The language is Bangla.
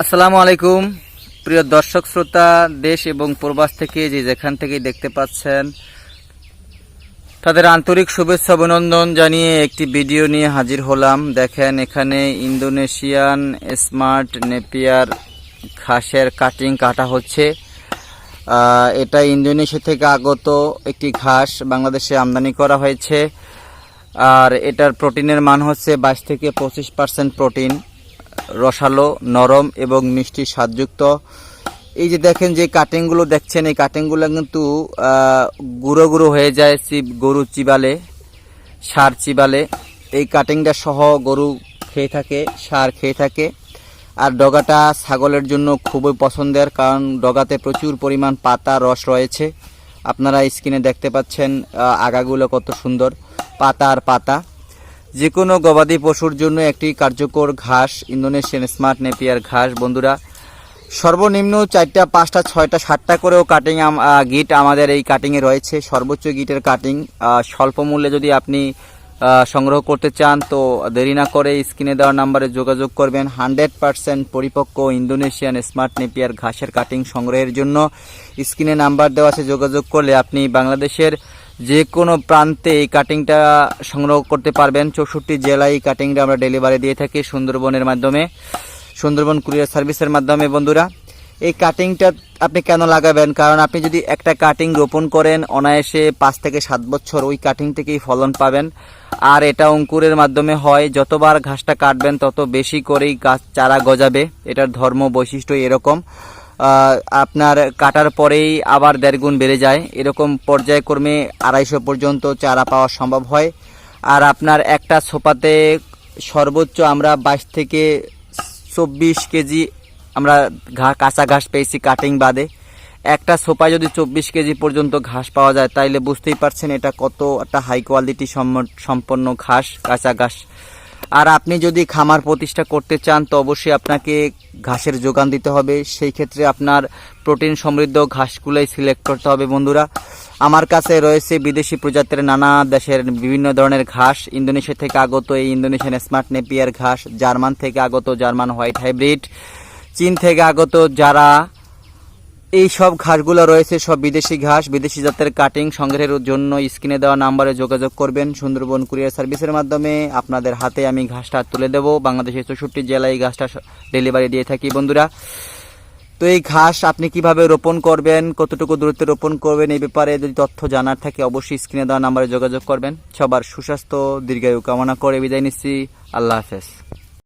আসসালামু আলাইকুম। প্রিয় দর্শক, শ্রোতা, দেশ এবং প্রবাস থেকে যে যেখান থেকে দেখতে পাচ্ছেন, তাদের আন্তরিক শুভেচ্ছা, অভিনন্দন জানিয়ে একটি ভিডিও নিয়ে হাজির হলাম। দেখেন, এখানে ইন্দোনেশিয়ান স্মার্ট নেপিয়ার ঘাসের কাটিং কাটা হচ্ছে। এটা ইন্দোনেশিয়া থেকে আগত একটি ঘাস, বাংলাদেশে আমদানি করা হয়েছে। আর এটার প্রোটিনের মান হচ্ছে বাইশ থেকে পঁচিশ পার্সেন্ট প্রোটিন। রসালো, নরম এবং মিষ্টি স্বাদযুক্ত। এই যে দেখেন যে কাটিংগুলো দেখছেন, এই কাটিংগুলো কিন্তু গুঁড়ো গুঁড়ো হয়ে যায় চিব গরু চিবালে, সার চিবালে। এই কাটিংটা সহ গরু খেয়ে থাকে, সার খেয়ে থাকে। আর ডগাটা ছাগলের জন্য খুবই পছন্দের, কারণ ডগাতে প্রচুর পরিমাণ পাতা, রস রয়েছে। আপনারা স্ক্রিনে দেখতে পাচ্ছেন আগাগুলো কত সুন্দর, পাতা আর পাতা। যে কোনো গবাদি পশুর জন্য একটি কার্যকর ঘাস, ইন্দোনেশিয়ান স্মার্ট নেপিয়ার ঘাস। বন্ধুরা, সর্বনিম্ন চারটা, পাঁচটা, ছয়টা, সাতটা করেও কাটিং গিট আমাদের এই কাটিংয়ে রয়েছে। সর্বোচ্চ গিটের কাটিং স্বল্প মূল্যে যদি আপনি সংগ্রহ করতে চান, তো দেরি না করে স্ক্রিনে দেওয়া নাম্বারে যোগাযোগ করবেন। হান্ড্রেড পার্সেন্ট পরিপক্ক ইন্দোনেশিয়ান স্মার্ট নেপিয়ার ঘাসের কাটিং সংগ্রহের জন্য। স্ক্রিনে নাম্বার দেওয়া আছে, যোগাযোগ করলে আপনি বাংলাদেশের যে কোনো প্রান্তে এই কাটিংটা সংগ্রহ করতে পারবেন। চৌষট্টি জেলায় এই কাটিংটা আমরা ডেলিভারি দিয়ে থাকি সুন্দরবনের মাধ্যমে, সুন্দরবন কুরিয়ার সার্ভিসের মাধ্যমে বন্ধুরা। এই কাটিংটা আপনি কেন লাগাবেন? কারণ আপনি যদি একটা কাটিং রোপণ করেন, অনায়াসে পাঁচ থেকে সাত বছর ওই কাটিং থেকেই ফলন পাবেন। আর এটা অঙ্কুরের মাধ্যমে হয়, যতবার ঘাসটা কাটবেন তত বেশি করেই গাছ চারা গজাবে। এটার ধর্ম বৈশিষ্ট্য এরকম। আপনার কাটার পরেই আবার দেড় গুণ বেড়ে যায়। এরকম পর্যায়ক্রমে আড়াইশো পর্যন্ত চারা পাওয়া সম্ভব হয়। আর আপনার একটা সোপাতে সর্বোচ্চ আমরা বাইশ থেকে চব্বিশ কেজি আমরা ঘা কাঁচা ঘাস পেয়েছি কাটিং বাদে। একটা সোপায় যদি চব্বিশ কেজি পর্যন্ত ঘাস পাওয়া যায়, তাইলে বুঝতেই পারছেন এটা কত একটা হাই কোয়ালিটি সম্পন্ন ঘাস, কাঁচা ঘাস। আর আপনি যদি খামার প্রতিষ্ঠা করতে চান, তো অবশ্যই আপনাকে ঘাসের যোগান দিতে হবে। সেই ক্ষেত্রে আপনার প্রোটিন সমৃদ্ধ ঘাসগুলোই সিলেক্ট করতে হবে বন্ধুরা। আমার কাছে রয়েছে বিদেশি প্রজাতির নানা দেশের বিভিন্ন ধরনের ঘাস। ইন্দোনেশিয়া থেকে আগত এই ইন্দোনেশিয়ান স্মার্ট নেপিয়ার ঘাস, জার্মান থেকে আগত জার্মান হোয়াইট হাইব্রিড, চীন থেকে আগত যারা এই সব ঘাসগুলো রয়েছে, সব বিদেশি ঘাস, বিদেশি জাতের কাটিং সংগ্রহের জন্য স্ক্রিনে দেওয়া নাম্বারে যোগাযোগ করবেন। সুন্দরবন কুরিয়ার সার্ভিসের মাধ্যমে আপনাদের হাতে আমি ঘাসটা তুলে দেবো। বাংলাদেশের চৌষট্টি জেলায় এই ঘাসটা ডেলিভারি দিয়ে থাকি, বন্ধুরা। তো এই ঘাস আপনি কীভাবে রোপণ করবেন, কতটুকু দূরত্বে রোপণ করবেন, এই ব্যাপারে যদি তথ্য জানার থাকে, অবশ্যই স্ক্রিনে দেওয়া নাম্বারে যোগাযোগ করবেন। সবার সুস্বাস্থ্য, দীর্ঘায়ু কামনা করে বিদায় নিচ্ছি। আল্লাহ হাফেজ।